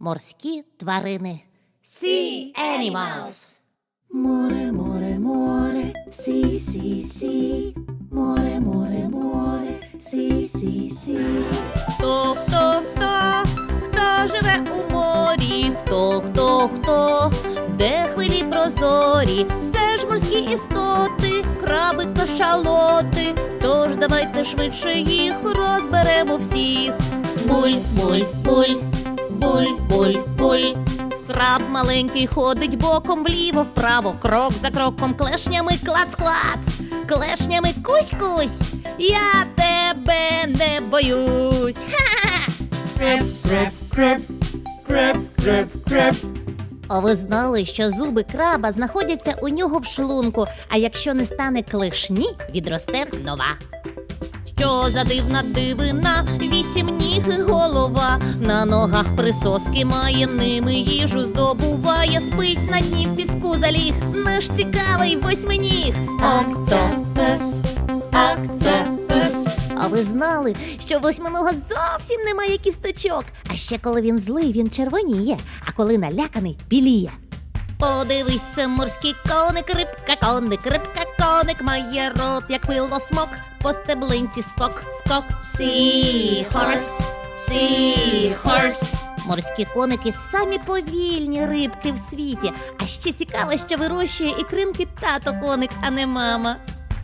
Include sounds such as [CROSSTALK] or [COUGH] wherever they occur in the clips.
Морські тварини. Sea Animals. Море, море, море, сі, сі, сі. Море, море, море, сі, сі, сі. Хто, хто, хто, хто живе у морі? Хто, хто, хто, де хвилі прозорі? Це ж морські істоти, краби, кашалоти. Тож давайте швидше їх розберемо всіх. Буль, буль, буль, буль, буль, буль. Краб маленький ходить боком вліво, вправо, крок за кроком, клешнями клац-клац, клешнями кусь-кусь. Я тебе не боюсь. Ха-ха! Креп, креп, креп, креп, креп, креп. А ви знали, що зуби краба знаходяться у нього в шлунку, а якщо не стане клешні, відросте нова. Що за дивна дивина, вісім ніг і голова, на ногах присоски має, ними їжу здобуває, спить на дні в піску заліг, наш цікавий восьминіг. Октопус, октопус. А ви знали, що восьминога зовсім немає кісточок. А ще коли він злий, він червоніє, а коли наляканий біліє. Подивись, це морський коник, рибка, коник, рибка, коник, має рот, як пилосмок, по стеблинці скок, скок. Сі-хорс, сі-хорс. Морські коники самі повільні рибки в світі. А ще цікаво, що вирощує ікринки тато коник, а не мама.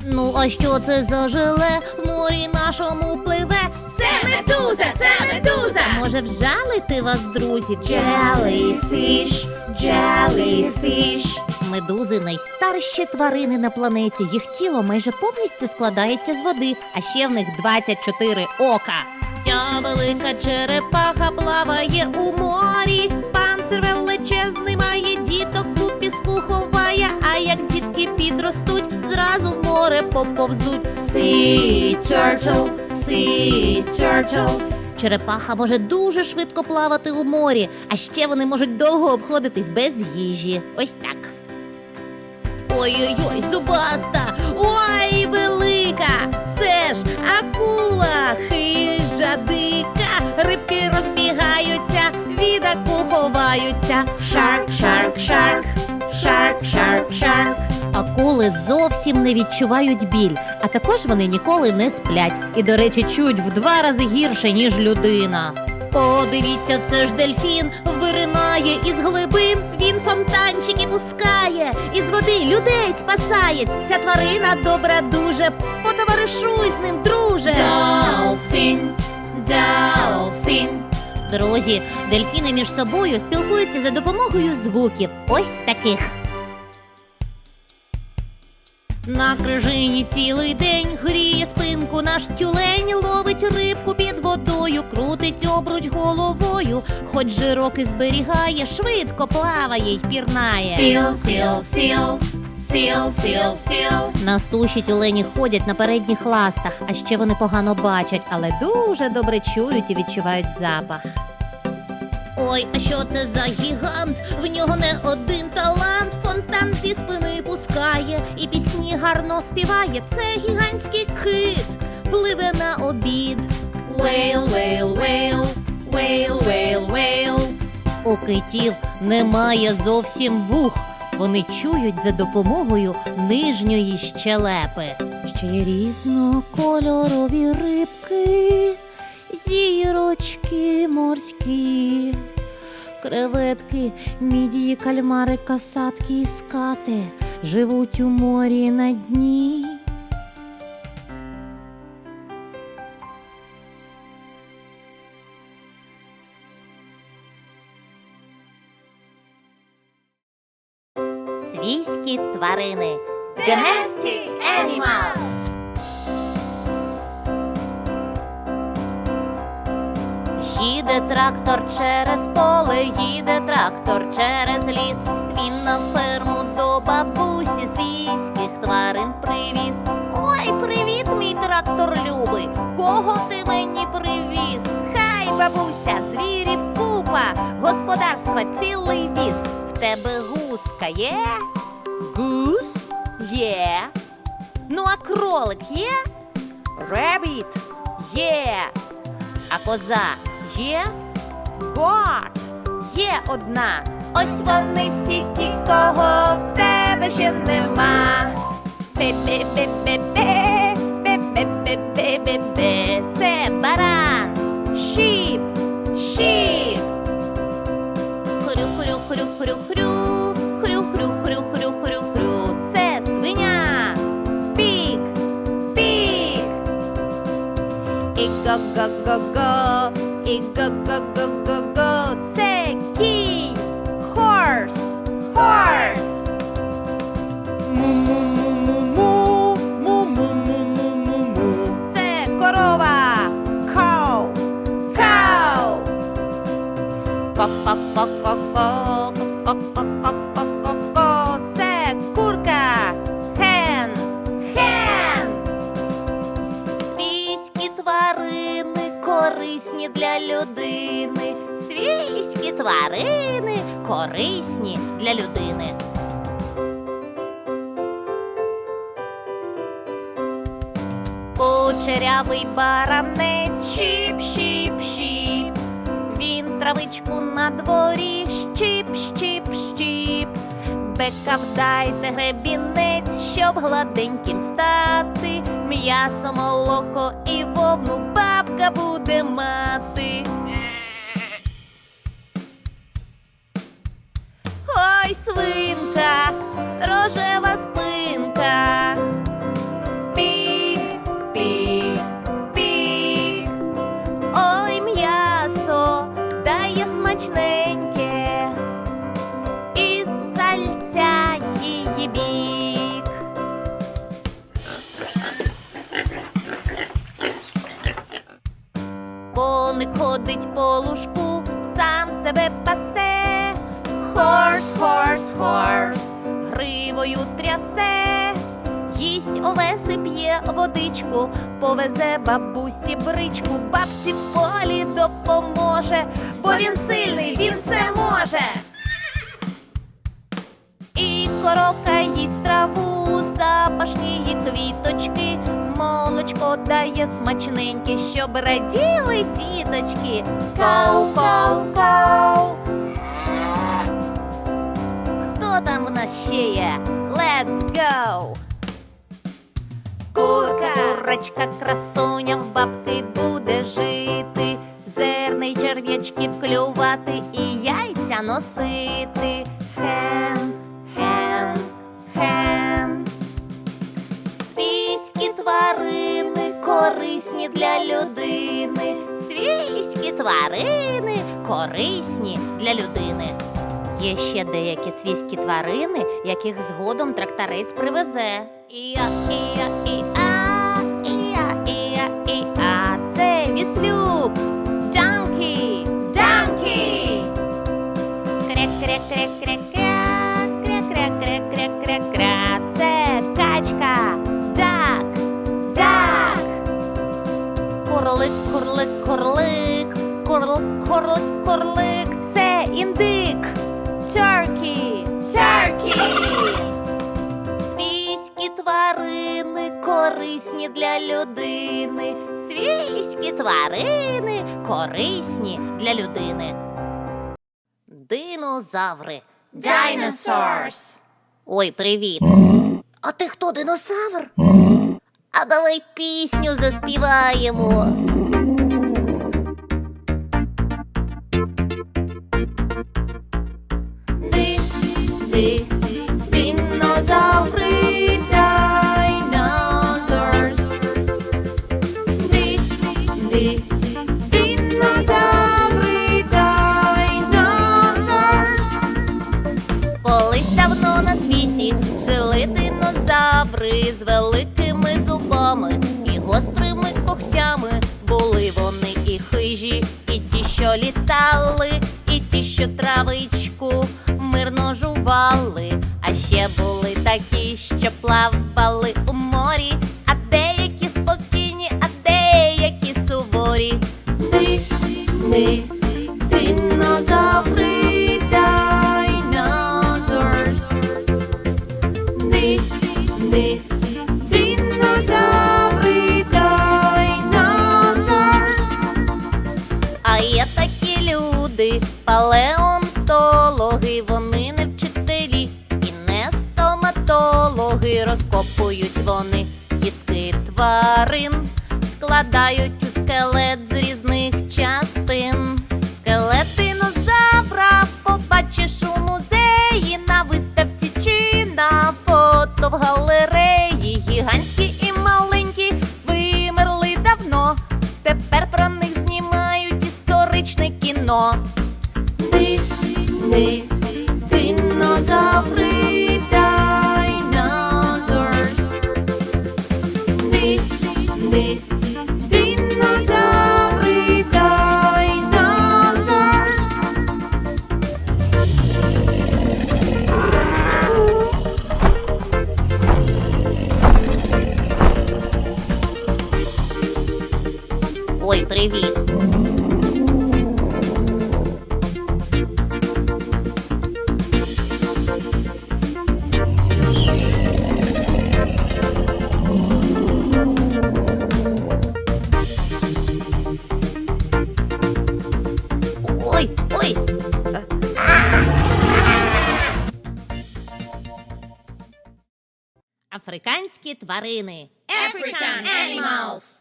Ну, а що це за желе в морі нашому пливе? Це медуза, це медуза! Може вжалити вас, друзі? Jellyfish, jellyfish. Медузи найстарші тварини на планеті. Їх тіло майже повністю складається з води, а ще в них 24 ока. Ця велика черепаха плаває у морі. Панцир величезний має як підростуть, зразу в море поповзуть. Sea turtle, sea turtle. Черепаха може дуже швидко плавати у морі, а ще вони можуть довго обходитись без їжі. Ось так. Ой-ой-ой, зубаста! Ой, велика! Це ж акула, хижа дика, рибки розбігаються, від аку ховаються. Shark, shark, shark. Shark, shark, shark. Акули зовсім не відчувають біль, а також вони ніколи не сплять. І, до речі, чують в два рази гірше, ніж людина. Подивіться, це ж дельфін виринає із глибин. Він фонтанчики пускає, із води людей спасає. Ця тварина добра дуже. Потоваришуй з ним, друже. Dolphin, dolphin. Друзі, дельфіни між собою спілкуються за допомогою звуків. Ось таких. На крижині цілий день гріє спинку наш тюлень, ловить рибку під водою, крутить обруч головою, хоч жирок і зберігає, швидко плаває й пірнає. Seal, seal, seal. Seal, seal, seal. На суші тюлені ходять на передніх ластах, а ще вони погано бачать, але дуже добре чують і відчувають запах. Ой, а що це за гігант? В нього не один талант. Фонтан зі спини пускає і пісні гарно співає. Це гігантський кит, пливе на обід. Whale, whale, whale. Whale, whale, whale. У китів немає зовсім вух. Вони чують за допомогою нижньої щелепи. Ще й різнокольорові рибки, зірочки морські, креветки, мідії, кальмари, касатки і скати живуть у морі на дні. Свійські тварини. Domestic animals. Їде трактор через поле, їде трактор через ліс. Він на ферму до бабусі трактор любий. Кого ти мені привіз? Хай, бабуся, звірів купа, господарства цілий віз. В тебе гуска є? Гус? Є. Ну, а кролик є? Ребіт є. А коза є? Гот є одна. Ось вони всі ті, кого в тебе ще нема. Бе-бе-бе-бе-бе, Pepe, pepe, pepe, baran. Sheep, sheep. Kuru, kuru, kuru, kuru, kuru. Go go go go, e go go go go go. Це кінь, horse, horse. Ко-ко-ко-ко-ко, ко-ко-ко-ко-ко-ко. Це курка. Хен, хен. Свійські тварини корисні для людини. Свійські тварини корисні для людини. Кучерявий баранець, щіп, щіп, щіп. Він травичку на дворі, щіп, щіп, щіп. Бека вдайте гребінець, щоб гладеньким стати. М'ясо, молоко і вовну бабка буде мати. Ой, свинка, рожева спинка. Ходить по лужку, сам себе пасе. Хорс, хорс, хорс, гривою трясе. Їсть овеси, п'є водичку, повезе бабусі бричку, бабці в полі допоможе, бо він сильний, він все може. І коровка їсть траву, запашні її квіточки, молочко дає смачненьке, щоб раділи діточки. Кау, кау, кау. Хто там в нас ще є? Let's go! Курка, курочка, красуня в бабки буде жити, зерна й черв'ячків клювати і яйця носити. Хен, хен, хен. Корисні для людини. Свійські тварини корисні для людини. Є ще деякі свійські тварини, яких згодом тракторець привезе. Іа, іа, іа, іа, іа, іа. Це віслюк. Курлик, курлик, курлик, курлик. Це індик. Turkey, turkey. Свійські тварини корисні для людини. Свійські тварини корисні для людини. Динозаври. Dinosaurs. Ой, привіт. А ти хто динозавр? А давай пісню заспіваємо. Колись давно на світі жили динозаври з великими зубами і гострими когтями. Були вони і хижі, і ті, що літали, і ті, що травичку мирно жували. А ще були такі, що плавали у морі, а деякі спокійні, а деякі суворі. Ди, ди, палеонтологи, вони не вчителі, і не стоматологи розкопують вони кістки тварин, складають у скелет з різних. Тварини. African animals.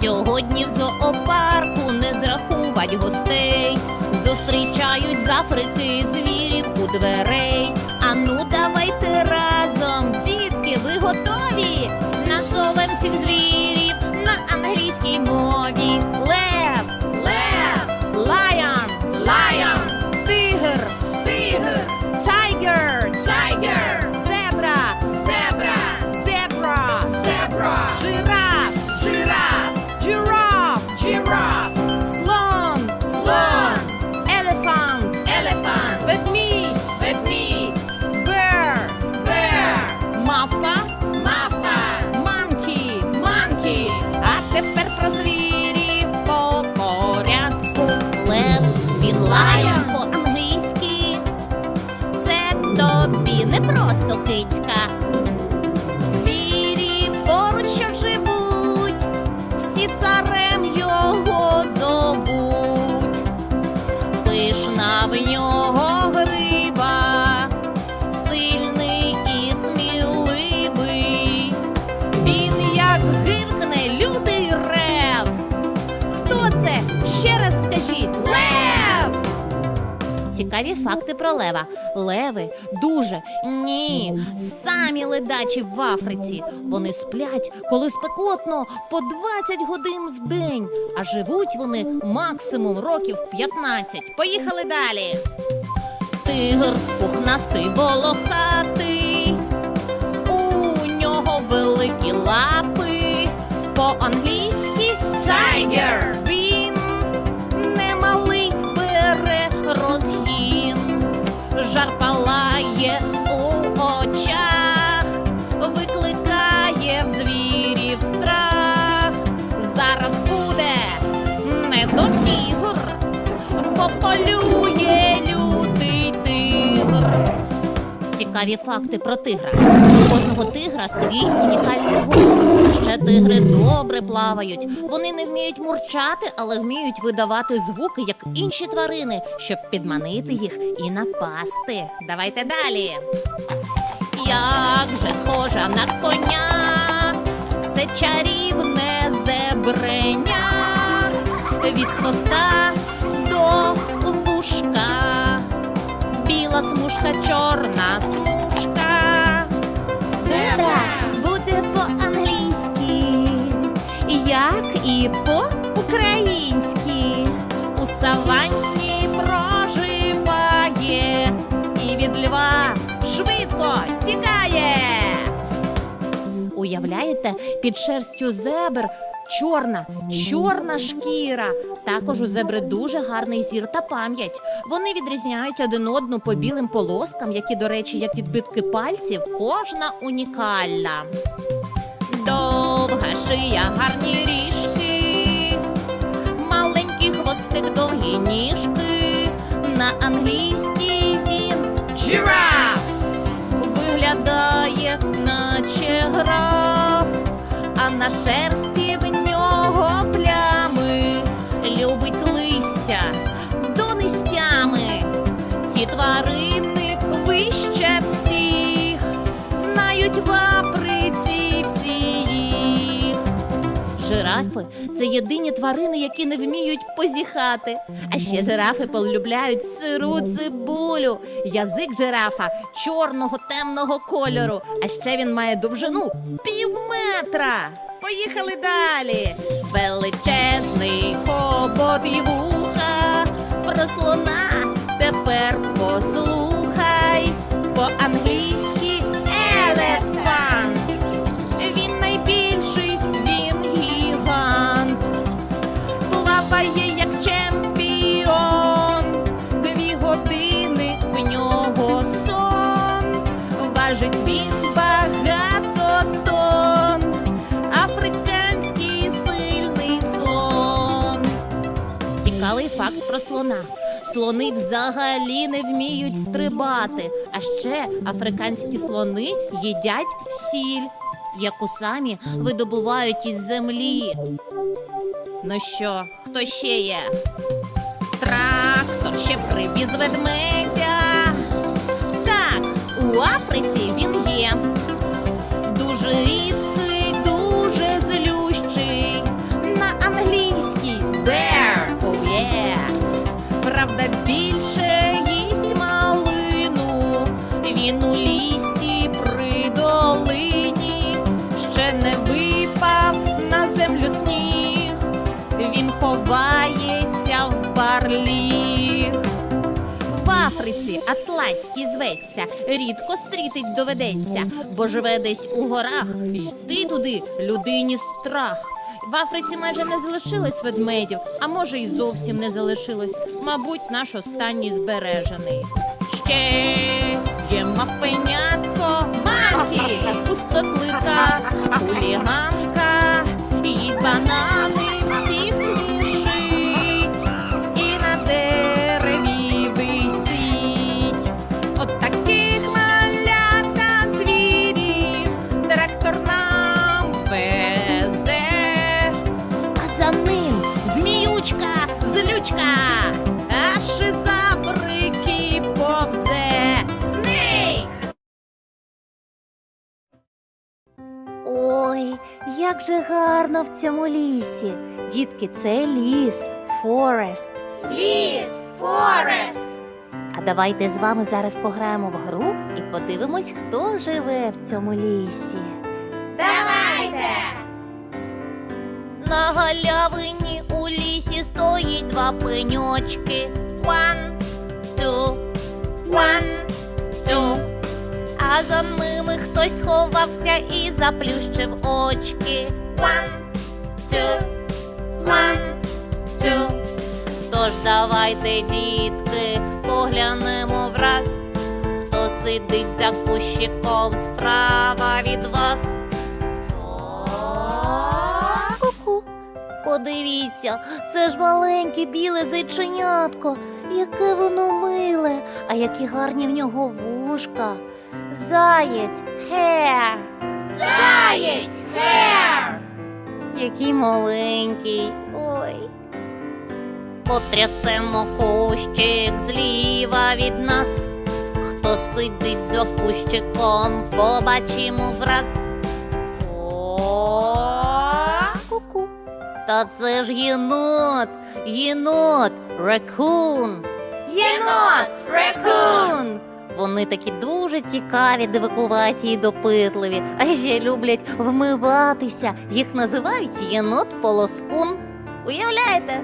Сьогодні в зоопарку не зрахувать гостей. Зустрічають з Африки звірів у дверей. Ану, давайте разом, дітки, ви готові? Назовем всіх звірів на англійській мові. Просто. Звірі поруч живуть, всі царем його зовуть. Пишна в нього грива, сильний і сміливий. Він як гиркне лютий рев. Хто це? Ще раз скажіть Лев! Цікаві факти про лева. Леви дуже ні, самі ледачі в Африці. Вони сплять, коли спекотно, по 20 годин в день, а живуть вони максимум років 15. Поїхали далі. Тигр пухнастий волохатий, у нього великі лапи, по-англійськи Цікаві факти про тигра. У кожного тигра свій унікальний голос. Ще тигри добре плавають. Вони не вміють мурчати, але вміють видавати звуки, як інші тварини, щоб підманити їх і напасти. Давайте далі. Як же схожа на коня, це чарівне зебреня від хвоста до вушка біла смужка, чорна смужка. Як і по-українськи. У саванні проживає і від льва швидко тікає. Уявляєте, під шерстю зебр чорна, чорна шкіра. Також у зебри дуже гарний зір та пам'ять. Вони відрізняють один одну по білим полоскам, які, до речі, як відбитки пальців, кожна унікальна. Довга шия, гарні ріжки, маленький хвостик, довгі ніжки. На англійській він джираф виглядає, наче граф, а на шерсті в Жирафи це єдині тварини, які не вміють позіхати. А ще жирафи полюбляють сиру цибулю. Язик жирафа чорного темного кольору. А ще він має довжину пів метра. Поїхали далі. Величезний хобот і вуха. Про тепер послухай. По-англійськи елефант. Про слона. Слони взагалі не вміють стрибати. А ще африканські слони їдять сіль, яку самі видобувають із землі. Ну що, хто ще є? Трактор ще привіз ведмедя. Так, у Африці він є. Дуже рідкий, Атласький зветься, рідко стрітить доведеться, бо живе десь у горах. Йти туди людині страх. В Африці майже не залишилось ведмедів, а може й зовсім не залишилось. Мабуть, наш останній збережений. Ще є мапенятко, манкі, пустотлика, хуліганка, як же гарно в цьому лісі. Дітки, це ліс, форест. Ліс, Форест! А давайте з вами зараз пограємо в гру і подивимось, хто живе в цьому лісі. Давайте! На галявині у лісі стоїть два пеньочки. One, two, one, two. А за ними хтось сховався і заплющив очки. One, two, one, two. Тож давайте, дітки, поглянемо враз, хто сидить за кущиком справа від вас. Подивіться, це ж маленьке біле зайченятко. Яке воно миле, а які гарні в нього вушка. Заєць, хер. Заєць, хер! Який маленький. Ой. Потрясемо кущик зліва від нас. Хто сидить за кущиком, побачимо враз. Ку-ку. Та це ж єнот, єнот, рекун. Єнот, рекун. Вони такі дуже цікаві, дивакуваті і допитливі, а ще люблять вмиватися. Їх називають єнот полоскун. Уявляєте?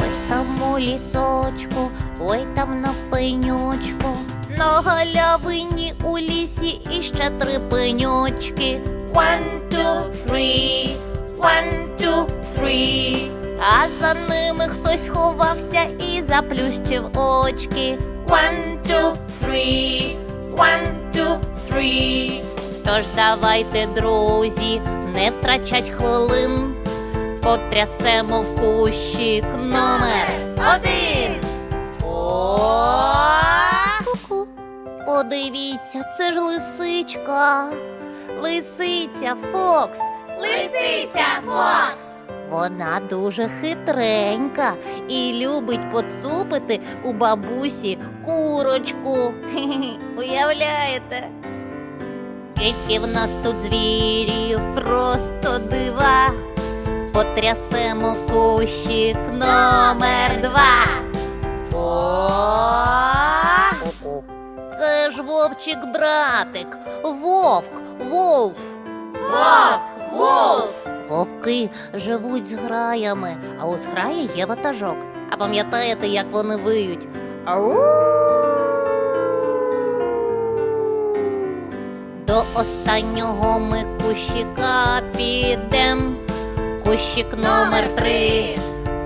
Ой там у лісочку, ой там на пеньочку. На галявині у лісі іще три пеньочки. One, two, three, one, two, three. А за ними хтось ховався і заплющив очки. One, two, three, one, two, three. Тож давайте, друзі, не втрачать хвилин. Потрясемо кущик номер один. Ку-ку. Подивіться, це ж лисичка. Лисиця Фокс. Лисиця Фокс. Вона дуже хитренька і любить поцупити у бабусі курочку. [LAUGHS] Уявляєте? Скільки в нас тут звірів, просто дива. потрясемо кущик номер два. О! Це ж вовчик братик, вовк, волф. Вовк, волф. Вовки живуть з граями, а у зграї є ватажок. А пам'ятаєте, як вони виють? Ау! До останнього ми кущика підем. Кущик номер три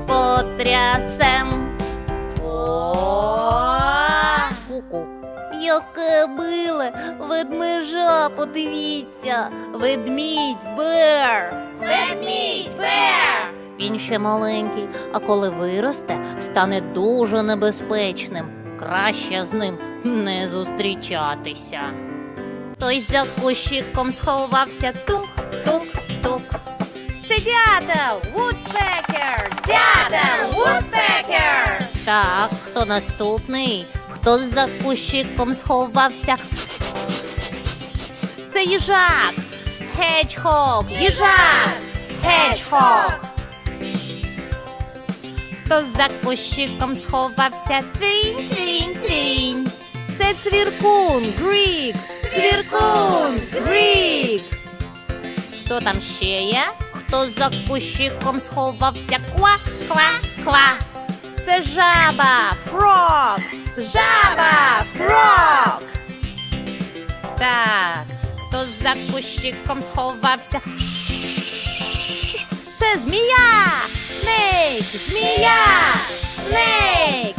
потрясем. Ку-ку. Яке миле, ведмежа, подивіться, ведмідь бер. Ведмідь бер. Він ще маленький, а коли виросте, стане дуже небезпечним. Краще з ним не зустрічатися. Той за кущиком сховався тук-тук-тук. Це дятел! Вудпекер! Дятел! Вудпекер! Так, хто наступний? Хто за кущиком сховався? Це їжак! Хеджхок! Їжак! Хеджхок! Хто за кущиком сховався? Цвінь, цвінь, цвінь! Це цвіркун! Грік! Цвіркун! Грік! Хто там ще є? Хто за кущиком сховався? Ква, ква, ква. Це жаба, фрог. Жаба, фрог. Так, хто за кущиком сховався? Це змія! Снейк! Змія! Снейк!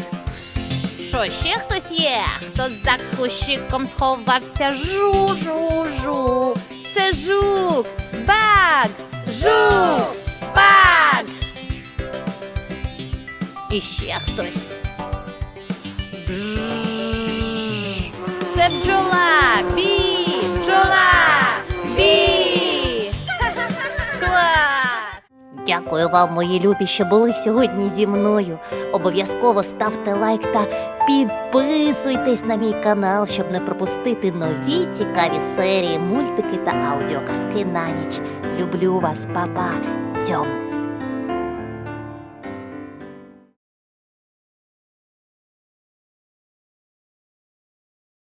Що, ще хтось є? Хто за кущиком сховався? Жу, жу, жу. Це жук. Баг. Жук. Баг. І ще хтось. Це бджола. Бі. Дякую вам, мої любі, що були сьогодні зі мною. Обов'язково ставте лайк та підписуйтесь на мій канал, щоб не пропустити нові цікаві серії, мультики та аудіоказки на ніч. Люблю вас, па-па, Дзьом!